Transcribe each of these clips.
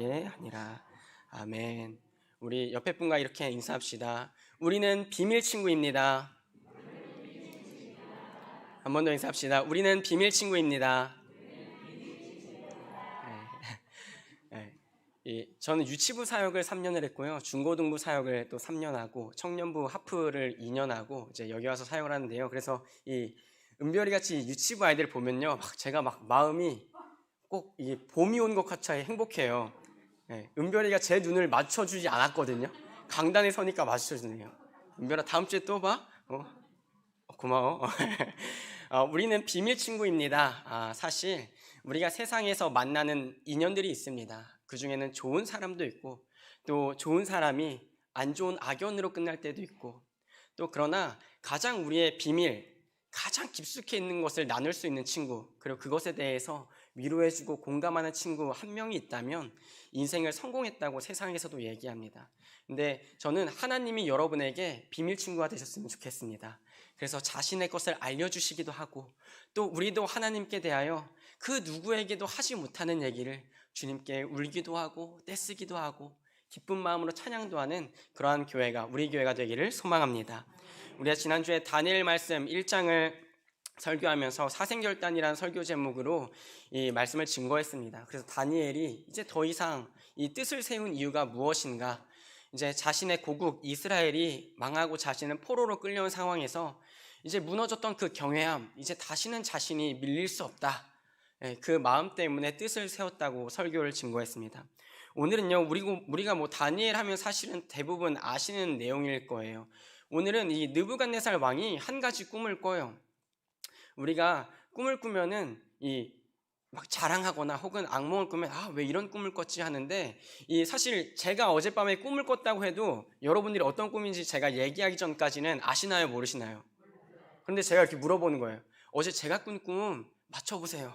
되게 하니라. 아멘. 우리 옆에 분과 이렇게 인사합시다. 우리는 비밀 친구입니다. 한 번 더 인사합시다. 우리는 비밀 친구입니다. 네. 네. 이, 저는 유치부 사역을 3년을 했고요. 중고등부 사역을 또 3년 하고 청년부 하프를 2년 하고 이제 여기 와서 사역을 하는데요. 그래서 이 은별이 같이 유치부 아이들 보면요. 막 제가 막 마음이 꼭이 봄이 온 것 같이 행복해요. 네. 은별이가 제 눈을 맞춰주지 않았거든요. 강단에 서니까 맞춰주네요. 은별아 다음 주에 또 봐. 어? 어, 고마워. 어, 우리는 비밀 친구입니다. 아, 사실 우리가 세상에서 만나는 인연들이 있습니다. 그 중에는 좋은 사람도 있고 또 좋은 사람이 안 좋은 악연으로 끝날 때도 있고 또 그러나 가장 우리의 비밀, 가장 깊숙이 있는 것을 나눌 수 있는 친구 그리고 그것에 대해서 위로해주고 공감하는 친구 한 명이 있다면 인생을 성공했다고 세상에서도 얘기합니다. 근데 저는 하나님이 여러분에게 비밀 친구가 되셨으면 좋겠습니다. 그래서 자신의 것을 알려주시기도 하고 또 우리도 하나님께 대하여 그 누구에게도 하지 못하는 얘기를 주님께 울기도 하고 떼쓰기도 하고 기쁜 마음으로 찬양도 하는 그러한 교회가 우리 교회가 되기를 소망합니다. 우리가 지난주에 다니엘 말씀 1장을 설교하면서 사생결단이라는 설교 제목으로 이 말씀을 증거했습니다. 그래서 다니엘이 이제 더 이상 이 뜻을 세운 이유가 무엇인가? 이제 자신의 고국 이스라엘이 망하고 자신은 포로로 끌려온 상황에서 이제 무너졌던 그 경외함, 이제 다시는 자신이 밀릴 수 없다. 예, 그 마음 때문에 뜻을 세웠다고 설교를 증거했습니다. 오늘은요, 우리가 뭐 다니엘 하면 사실은 대부분 아시는 내용일 거예요. 오늘은 이 느부갓네살 왕이 한 가지 꿈을 꿔요. 우리가 꿈을 꾸면은 이 막 자랑하거나 혹은 악몽을 꾸면 아 왜 이런 꿈을 꿨지 하는데 이 사실 제가 어젯밤에 꿈을 꿨다고 해도 여러분들이 어떤 꿈인지 제가 얘기하기 전까지는 아시나요 모르시나요? 그런데 제가 이렇게 물어보는 거예요. 어제 제가 꾼 꿈 맞춰보세요.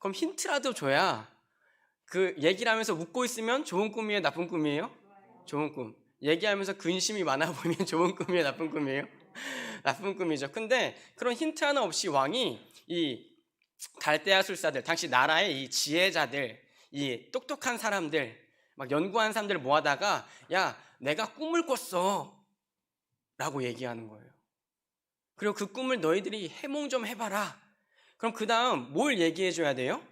그럼 힌트라도 줘야 그 얘기를 하면서 웃고 있으면 좋은 꿈이에요, 나쁜 꿈이에요? 좋은 꿈. 얘기하면서 근심이 많아 보이면 좋은 꿈이에요, 나쁜 꿈이에요? 나쁜 꿈이죠. 근데 그런 힌트 하나 없이 왕이 이 갈대아 술사들, 당시 나라의 이 지혜자들, 이 똑똑한 사람들, 막 연구한 사람들 모아다가 야, 내가 꿈을 꿨어. 라고 얘기하는 거예요. 그리고 그 꿈을 너희들이 해몽 좀 해봐라. 그럼 그 다음 뭘 얘기해 줘야 돼요?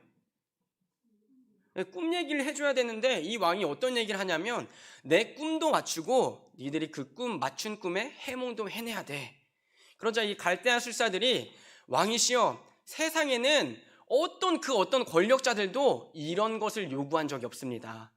네, 꿈 얘기를 해줘야 되는데 이 왕이 어떤 얘기를 하냐면 내 꿈도 맞추고 니들이 그 꿈 맞춘 꿈에 해몽도 해내야 돼. 그러자 이 갈대아 술사들이 왕이시여 세상에는 어떤 그 어떤 권력자들도 이런 것을 요구한 적이 없습니다.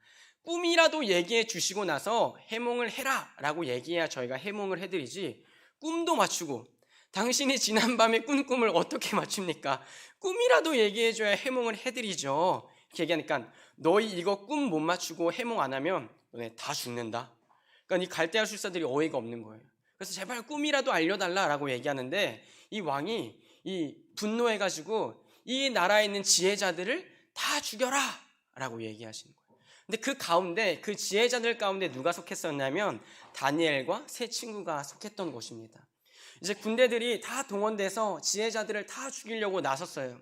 꿈이라도 얘기해 주시고 나서 해몽을 해라 라고 얘기해야 저희가 해몽을 해드리지 꿈도 맞추고 당신이 지난밤에 꾼 꿈을 어떻게 맞춥니까? 꿈이라도 얘기해줘야 해몽을 해드리죠. 이렇게 얘기하니까 너희 이거 꿈 못 맞추고 해몽 안 하면 너네 다 죽는다. 그러니까 이 갈대아 술사들이 어이가 없는 거예요. 그래서 제발 꿈이라도 알려달라라고 얘기하는데 이 왕이 이 분노해가지고 이 나라에 있는 지혜자들을 다 죽여라라고 얘기하시는 거예요. 근데 그 가운데 그 지혜자들 가운데 누가 속했었냐면 다니엘과 세 친구가 속했던 곳입니다. 이제 군대들이 다 동원돼서 지혜자들을 다 죽이려고 나섰어요.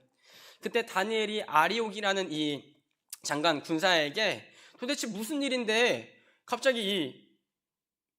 그때 다니엘이 아리옥이라는 이 장관 군사에게 도대체 무슨 일인데 갑자기 이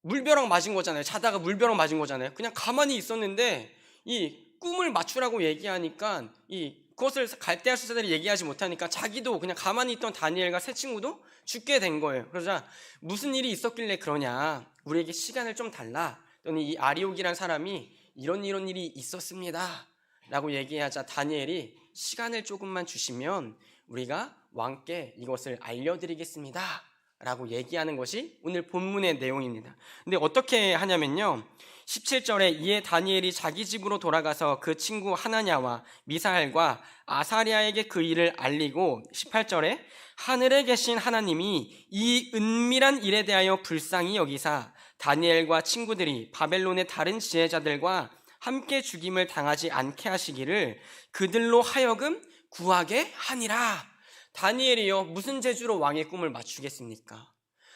물벼락 맞은 거잖아요. 자다가 물벼락 맞은 거잖아요. 그냥 가만히 있었는데 이 꿈을 맞추라고 얘기하니까 이 그것을 갈대아 수사들이 얘기하지 못하니까 자기도 그냥 가만히 있던 다니엘과 세 친구도 죽게 된 거예요. 그러자 무슨 일이 있었길래 그러냐? 우리에게 시간을 좀 달라. 또는 이 아리옥이라는 사람이 이런 이런 일이 있었습니다. 라고 얘기하자 다니엘이 시간을 조금만 주시면 우리가 왕께 이것을 알려드리겠습니다. 라고 얘기하는 것이 오늘 본문의 내용입니다. 근데 어떻게 하냐면요. 17절에 이에 다니엘이 자기 집으로 돌아가서 그 친구 하나냐와 미사엘과 아사리아에게 그 일을 알리고 18절에 하늘에 계신 하나님이 이 은밀한 일에 대하여 불쌍히 여기사 다니엘과 친구들이 바벨론의 다른 지혜자들과 함께 죽임을 당하지 않게 하시기를 그들로 하여금 구하게 하니라. 다니엘이요 무슨 재주로 왕의 꿈을 맞추겠습니까?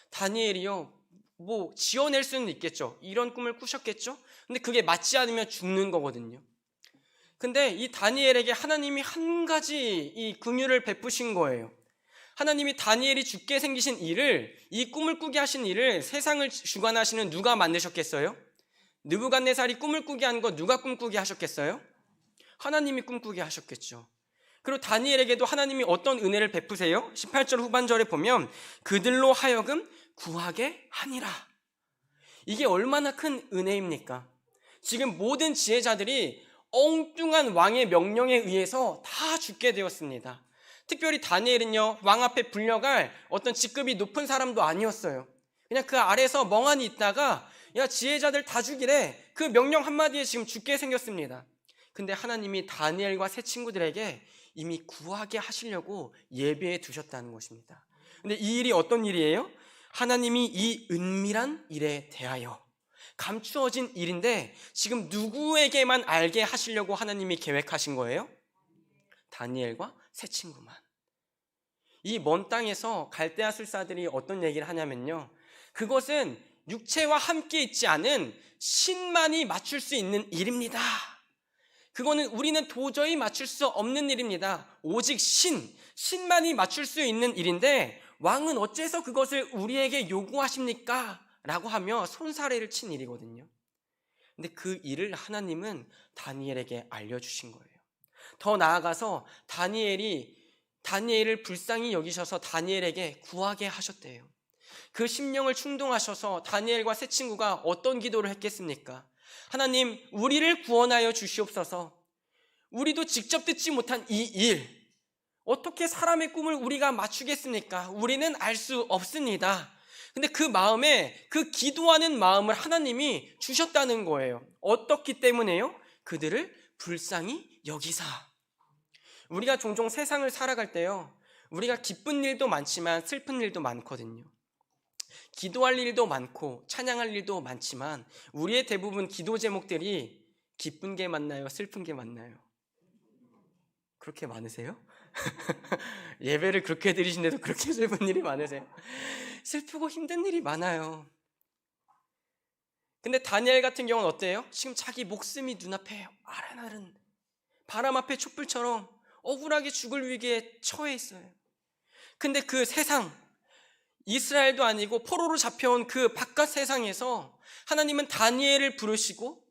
다니엘이요 뭐 지어낼 수는 있겠죠. 이런 꿈을 꾸셨겠죠. 근데 그게 맞지 않으면 죽는 거거든요. 근데 이 다니엘에게 하나님이 한 가지 이 긍휼을 베푸신 거예요. 하나님이 다니엘이 죽게 생기신 일을 이 꿈을 꾸게 하신 일을 세상을 주관하시는 누가 만드셨겠어요? 느부갓네살이 꿈을 꾸게 한거 누가 꿈꾸게 하셨겠어요? 하나님이 꿈꾸게 하셨겠죠. 그리고 다니엘에게도 하나님이 어떤 은혜를 베푸세요? 18절 후반절에 보면 그들로 하여금 구하게 하니라. 이게 얼마나 큰 은혜입니까? 지금 모든 지혜자들이 엉뚱한 왕의 명령에 의해서 다 죽게 되었습니다. 특별히 다니엘은요, 왕 앞에 불려갈 어떤 직급이 높은 사람도 아니었어요. 그냥 그 아래서 멍하니 있다가, 야, 지혜자들 다 죽이래. 그 명령 한마디에 지금 죽게 생겼습니다. 근데 하나님이 다니엘과 새 친구들에게 이미 구하게 하시려고 예배해 두셨다는 것입니다. 근데 이 일이 어떤 일이에요? 하나님이 이 은밀한 일에 대하여 감추어진 일인데 지금 누구에게만 알게 하시려고 하나님이 계획하신 거예요? 다니엘과 새 친구만. 이 먼 땅에서 갈대아 술사들이 어떤 얘기를 하냐면요. 그것은 육체와 함께 있지 않은 신만이 맞출 수 있는 일입니다. 그거는 우리는 도저히 맞출 수 없는 일입니다. 오직 신, 신만이 맞출 수 있는 일인데 왕은 어째서 그것을 우리에게 요구하십니까? 라고 하며 손사래를 친 일이거든요. 근데 그 일을 하나님은 다니엘에게 알려주신 거예요. 더 나아가서 다니엘이 다니엘을 불쌍히 여기셔서 다니엘에게 구하게 하셨대요. 그 심령을 충동하셔서 다니엘과 새 친구가 어떤 기도를 했겠습니까? 하나님, 우리를 구원하여 주시옵소서. 우리도 직접 듣지 못한 이 일, 어떻게 사람의 꿈을 우리가 맞추겠습니까? 우리는 알 수 없습니다. 근데 그 마음에, 그 기도하는 마음을 하나님이 주셨다는 거예요. 어떻기 때문에요? 그들을 불쌍히 여기사. 우리가 종종 세상을 살아갈 때요, 우리가 기쁜 일도 많지만 슬픈 일도 많거든요. 기도할 일도 많고 찬양할 일도 많지만 우리의 대부분 기도 제목들이 기쁜 게 많나요? 슬픈 게 많나요? 그렇게 많으세요? 예배를 그렇게 드리신데도 그렇게 슬픈 일이 많으세요? 슬프고 힘든 일이 많아요. 근데 다니엘 같은 경우는 어때요? 지금 자기 목숨이 눈앞에 아른아른 바람 앞에 촛불처럼 억울하게 죽을 위기에 처해 있어요. 근데 그 세상 이스라엘도 아니고 포로로 잡혀온 그 바깥 세상에서 하나님은 다니엘을 부르시고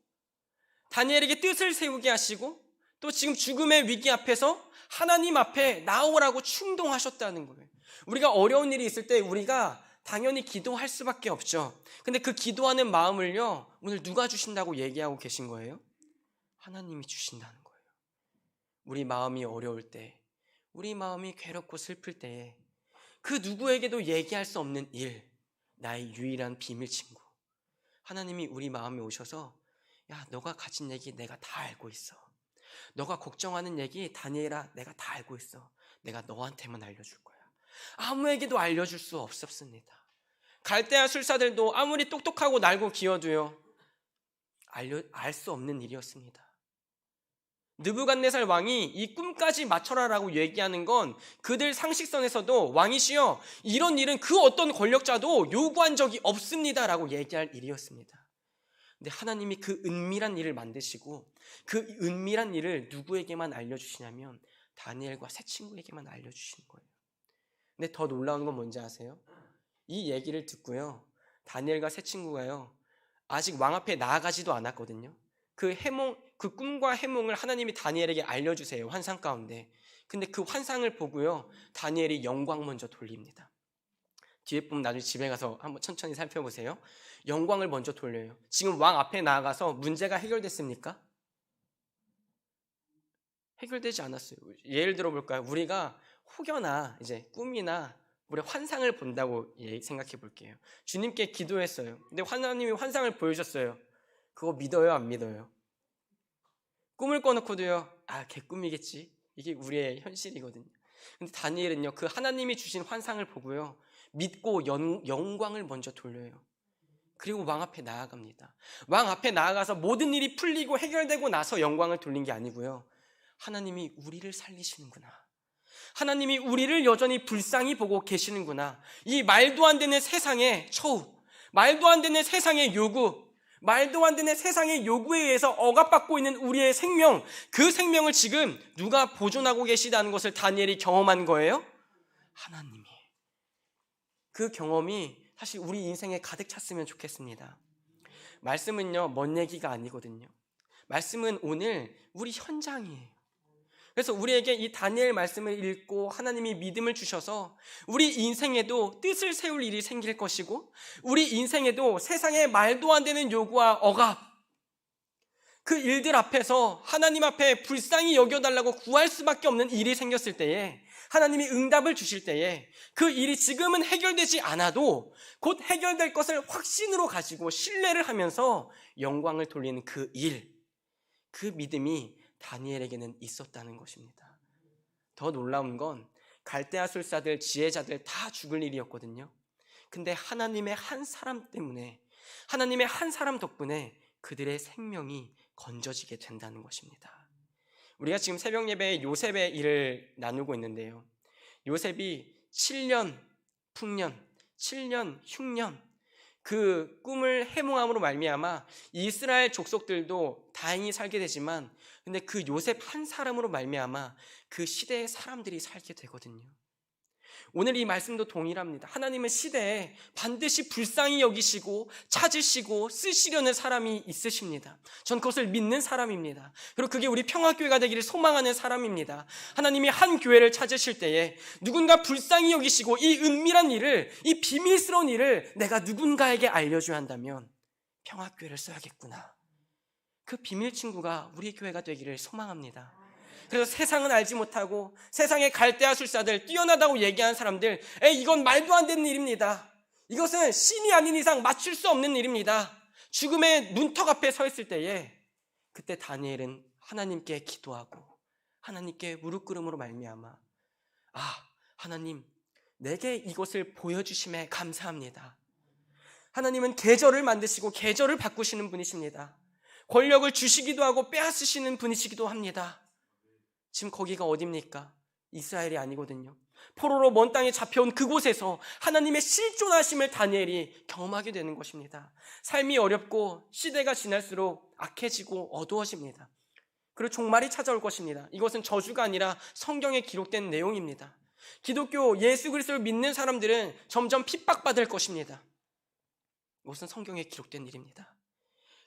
다니엘에게 뜻을 세우게 하시고 또 지금 죽음의 위기 앞에서 하나님 앞에 나오라고 충동하셨다는 거예요. 우리가 어려운 일이 있을 때 우리가 당연히 기도할 수밖에 없죠. 근데 그 기도하는 마음을요, 오늘 누가 주신다고 얘기하고 계신 거예요? 하나님이 주신다는 거예요. 우리 마음이 어려울 때, 우리 마음이 괴롭고 슬플 때에 그 누구에게도 얘기할 수 없는 일, 나의 유일한 비밀 친구. 하나님이 우리 마음에 오셔서, 야, 너가 가진 얘기 내가 다 알고 있어. 너가 걱정하는 얘기, 다니엘아, 내가 다 알고 있어. 내가 너한테만 알려줄 거야. 아무에게도 알려줄 수 없었습니다. 갈대아 술사들도 아무리 똑똑하고 날고 기어도요, 알려, 알수 없는 일이었습니다. 느부갓네살 왕이 이 꿈까지 맞춰라라고 얘기하는 건 그들 상식선에서도 왕이시여 이런 일은 그 어떤 권력자도 요구한 적이 없습니다라고 얘기할 일이었습니다. 근데 하나님이 그 은밀한 일을 만드시고 그 은밀한 일을 누구에게만 알려주시냐면 다니엘과 새 친구에게만 알려주시는 거예요. 근데 더 놀라운 건 뭔지 아세요? 이 얘기를 듣고요. 다니엘과 새 친구가요. 아직 왕 앞에 나아가지도 않았거든요. 그 해몽, 그 꿈과 해몽을 하나님이 다니엘에게 알려주세요. 환상 가운데. 근데 그 환상을 보고요. 다니엘이 영광 먼저 돌립니다. 뒤에 보면 나중에 집에 가서 한번 천천히 살펴보세요. 영광을 먼저 돌려요. 지금 왕 앞에 나아가서 문제가 해결됐습니까? 해결되지 않았어요. 예를 들어 볼까요? 우리가 혹여나 이제 꿈이나 우리 환상을 본다고 생각해 볼게요. 주님께 기도했어요. 근데 하나님이 환상을 보여줬어요. 그거 믿어요, 안 믿어요? 꿈을 꿔놓고도요, 아, 개꿈이겠지. 이게 우리의 현실이거든요. 근데 다니엘은요, 그 하나님이 주신 환상을 보고요, 믿고 연, 영광을 먼저 돌려요. 그리고 왕 앞에 나아갑니다. 왕 앞에 나아가서 모든 일이 풀리고 해결되고 나서 영광을 돌린 게 아니고요. 하나님이 우리를 살리시는구나. 하나님이 우리를 여전히 불쌍히 보고 계시는구나. 이 말도 안 되는 세상의 처우, 말도 안 되는 세상의 요구, 말도 안 되는 세상의 요구에 의해서 억압받고 있는 우리의 생명, 그 생명을 지금 누가 보존하고 계시다는 것을 다니엘이 경험한 거예요? 하나님이. 그 경험이 사실 우리 인생에 가득 찼으면 좋겠습니다. 말씀은요, 먼 얘기가 아니거든요. 말씀은 오늘 우리 현장이에요. 그래서 우리에게 이 다니엘 말씀을 읽고 하나님이 믿음을 주셔서 우리 인생에도 뜻을 세울 일이 생길 것이고 우리 인생에도 세상에 말도 안 되는 요구와 억압 그 일들 앞에서 하나님 앞에 불쌍히 여겨달라고 구할 수밖에 없는 일이 생겼을 때에 하나님이 응답을 주실 때에 그 일이 지금은 해결되지 않아도 곧 해결될 것을 확신으로 가지고 신뢰를 하면서 영광을 돌리는 그 일, 그 믿음이 다니엘에게는 있었다는 것입니다. 더 놀라운 건 갈대아 술사들, 지혜자들 다 죽을 일이었거든요. 근데 하나님의 한 사람 때문에, 하나님의 한 사람 덕분에 그들의 생명이 건져지게 된다는 것입니다. 우리가 지금 새벽 예배에 요셉의 일을 나누고 있는데요. 요셉이 7년 풍년, 7년 흉년, 그 꿈을 해몽함으로 말미암아 이스라엘 족속들도 다행히 살게 되지만 근데 그 요셉 한 사람으로 말미암아 그 시대의 사람들이 살게 되거든요. 오늘 이 말씀도 동일합니다. 하나님은 시대에 반드시 불쌍히 여기시고 찾으시고 쓰시려는 사람이 있으십니다. 전 그것을 믿는 사람입니다. 그리고 그게 우리 평화교회가 되기를 소망하는 사람입니다. 하나님이 한 교회를 찾으실 때에 누군가 불쌍히 여기시고 이 은밀한 일을, 이 비밀스러운 일을 내가 누군가에게 알려줘야 한다면 평화교회를 써야겠구나. 그 비밀 친구가 우리 교회가 되기를 소망합니다. 그래서 세상은 알지 못하고 세상의 갈대아 술사들 뛰어나다고 얘기하는 사람들 에 이건 말도 안 되는 일입니다. 이것은 신이 아닌 이상 맞출 수 없는 일입니다. 죽음의 문턱 앞에 서 있을 때에 그때 다니엘은 하나님께 기도하고 하나님께 무릎 꿇음으로 말미암아 아 하나님 내게 이것을 보여주심에 감사합니다. 하나님은 계절을 만드시고 계절을 바꾸시는 분이십니다. 권력을 주시기도 하고 빼앗으시는 분이시기도 합니다. 지금 거기가 어딥니까? 이스라엘이 아니거든요. 포로로 먼 땅에 잡혀온 그곳에서 하나님의 실존하심을 다니엘이 경험하게 되는 것입니다. 삶이 어렵고 시대가 지날수록 악해지고 어두워집니다. 그리고 종말이 찾아올 것입니다. 이것은 저주가 아니라 성경에 기록된 내용입니다. 기독교 예수 그리스도를 믿는 사람들은 점점 핍박받을 것입니다. 이것은 성경에 기록된 일입니다.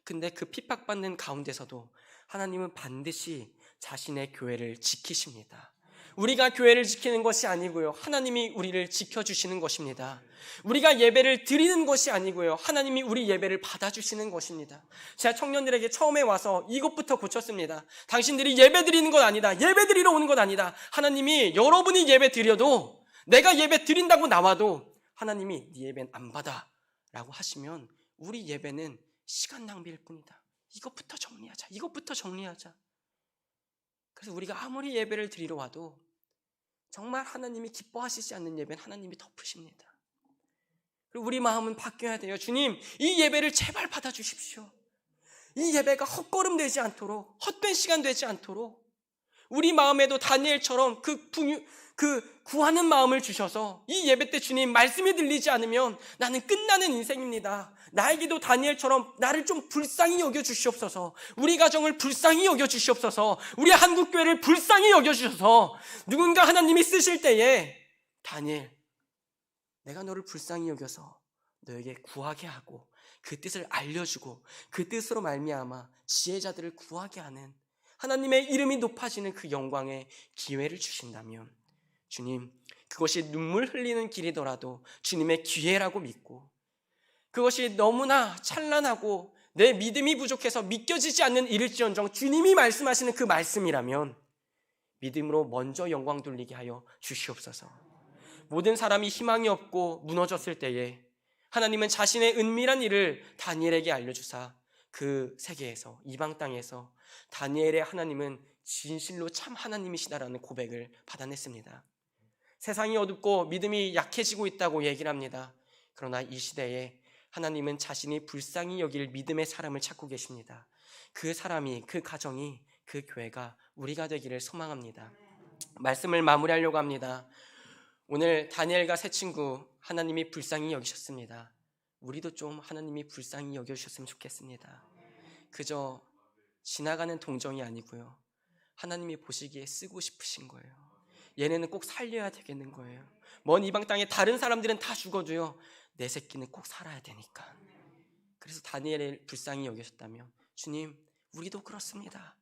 근데 그 핍박받는 가운데서도 하나님은 반드시 자신의 교회를 지키십니다. 우리가 교회를 지키는 것이 아니고요. 하나님이 우리를 지켜주시는 것입니다. 우리가 예배를 드리는 것이 아니고요. 하나님이 우리 예배를 받아주시는 것입니다. 제가 청년들에게 처음에 와서 이것부터 고쳤습니다. 당신들이 예배 드리는 것 아니다. 예배 드리러 오는 것 아니다. 하나님이 여러분이 예배 드려도 내가 예배 드린다고 나와도 하나님이 네 예배는 안 받아. 라고 하시면 우리 예배는 시간 낭비일 뿐이다. 이것부터 정리하자. 이것부터 정리하자. 그래서 우리가 아무리 예배를 드리러 와도 정말 하나님이 기뻐하시지 않는 예배는 하나님이 덮으십니다. 그리고 우리 마음은 바뀌어야 돼요. 주님, 이 예배를 제발 받아주십시오. 이 예배가 헛걸음 되지 않도록, 헛된 시간 되지 않도록, 우리 마음에도 다니엘처럼 그, 풍유, 그 구하는 마음을 주셔서 이 예배 때 주님 말씀이 들리지 않으면 나는 끝나는 인생입니다. 나에게도 다니엘처럼 나를 좀 불쌍히 여겨 주시옵소서. 우리 가정을 불쌍히 여겨 주시옵소서. 우리 한국 교회를 불쌍히 여겨 주셔서 누군가 하나님이 쓰실 때에 다니엘 내가 너를 불쌍히 여겨서 너에게 구하게 하고 그 뜻을 알려주고 그 뜻으로 말미암아 지혜자들을 구하게 하는 하나님의 이름이 높아지는 그 영광의 기회를 주신다면 주님 그것이 눈물 흘리는 길이더라도 주님의 기회라고 믿고 그것이 너무나 찬란하고 내 믿음이 부족해서 믿겨지지 않는 일일지언정 주님이 말씀하시는 그 말씀이라면 믿음으로 먼저 영광 돌리게 하여 주시옵소서. 모든 사람이 희망이 없고 무너졌을 때에 하나님은 자신의 은밀한 일을 다니엘에게 알려주사 그 세계에서 이방 땅에서 다니엘의 하나님은 진실로 참 하나님이시다라는 고백을 받아냈습니다. 세상이 어둡고 믿음이 약해지고 있다고 얘기를 합니다. 그러나 이 시대에 하나님은 자신이 불쌍히 여길 믿음의 사람을 찾고 계십니다. 그 사람이, 그 가정이, 그 교회가 우리가 되기를 소망합니다. 말씀을 마무리하려고 합니다. 오늘 다니엘과 새 친구 하나님이 불쌍히 여기셨습니다. 우리도 좀 하나님이 불쌍히 여겨주셨으면 좋겠습니다. 그저 지나가는 동정이 아니고요. 하나님이 보시기에 쓰고 싶으신 거예요. 얘네는 꼭 살려야 되겠는 거예요. 먼 이방 땅에 다른 사람들은 다 죽어도요. 내 새끼는 꼭 살아야 되니까. 그래서 다니엘을 불쌍히 여기셨다면 주님, 우리도 그렇습니다.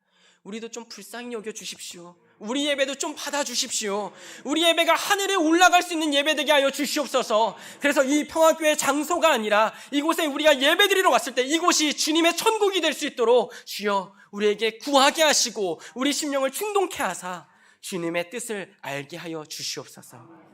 우리도 좀 불쌍히 여겨 주십시오. 우리 예배도 좀 받아 주십시오. 우리 예배가 하늘에 올라갈 수 있는 예배 되게 하여 주시옵소서. 그래서 이 평화교회 장소가 아니라 이곳에 우리가 예배드리러 왔을 때 이곳이 주님의 천국이 될 수 있도록 주여 우리에게 구하게 하시고 우리 심령을 충동케 하사 주님의 뜻을 알게 하여 주시옵소서.